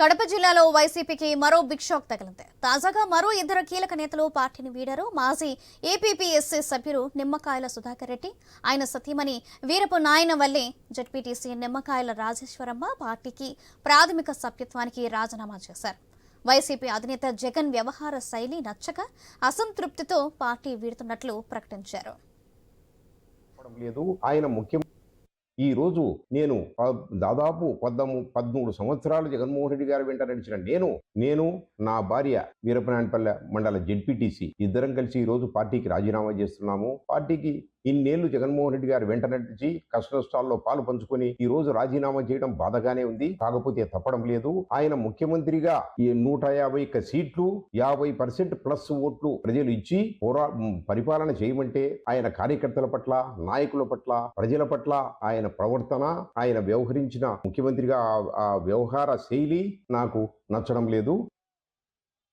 కడప జిల్లాలో వైసీపీకి మరో బిగ్ షాక్ తగిలింది. తాజాగా మరో ఇద్దరు కీలక నేతలు పార్టీని వీడారు. మాజీ ఏపీపీఎస్సీ సభ్యులు నిమ్మకాయల సుధాకర్ రెడ్డి ఆయన సతీమణి వీరపు నాయన వల్లే జడ్పీటీసీ నిమ్మకాయల రాజేశ్వరమ్మ పార్టీకి ప్రాథమిక సభ్యత్వానికి రాజీనామా చేశారు. వైసీపీ అధినేత జగన్ వ్యవహార శైలి నచ్చక అసంతృప్తితో పార్టీ వీడుతున్నట్లు ప్రకటించారు. లేదు ఆయన ఈరోజు నేను ప- దాదాపు పద్దము పదమూడు సంవత్సరాలు జగన్మోహన్ రెడ్డి గారు వెంట నడిచిన నేను నేను నా భార్య వీరపనాయనపల్లె మండల జెడ్పీటీసీ ఇద్దరం కలిసి ఈ రోజు పార్టీకి రాజీనామా చేస్తున్నాము. పార్టీకి ఇన్నేళ్ళు జగన్మోహన్ రెడ్డి గారు వెంట నడిచి కష్ట నష్టాల్లో పాలు పంచుకొని ఈ రోజు రాజీనామా చేయడం బాధగానే ఉంది. కాకపోతే తప్పడం లేదు. ఆయన ముఖ్యమంత్రిగా ఈ నూట యాభై ఒక్క సీట్లు యాభై పర్సెంట్ ప్లస్ ఓట్లు ప్రజలు ఇచ్చి పోరా పరిపాలన చేయమంటే ఆయన కార్యకర్తల పట్ల నాయకుల పట్ల ప్రజల పట్ల ఆయన ప్రవర్తన ఆయన వ్యవహరించిన ముఖ్యమంత్రిగా ఆ వ్యవహార శైలి నాకు నచ్చడం లేదు.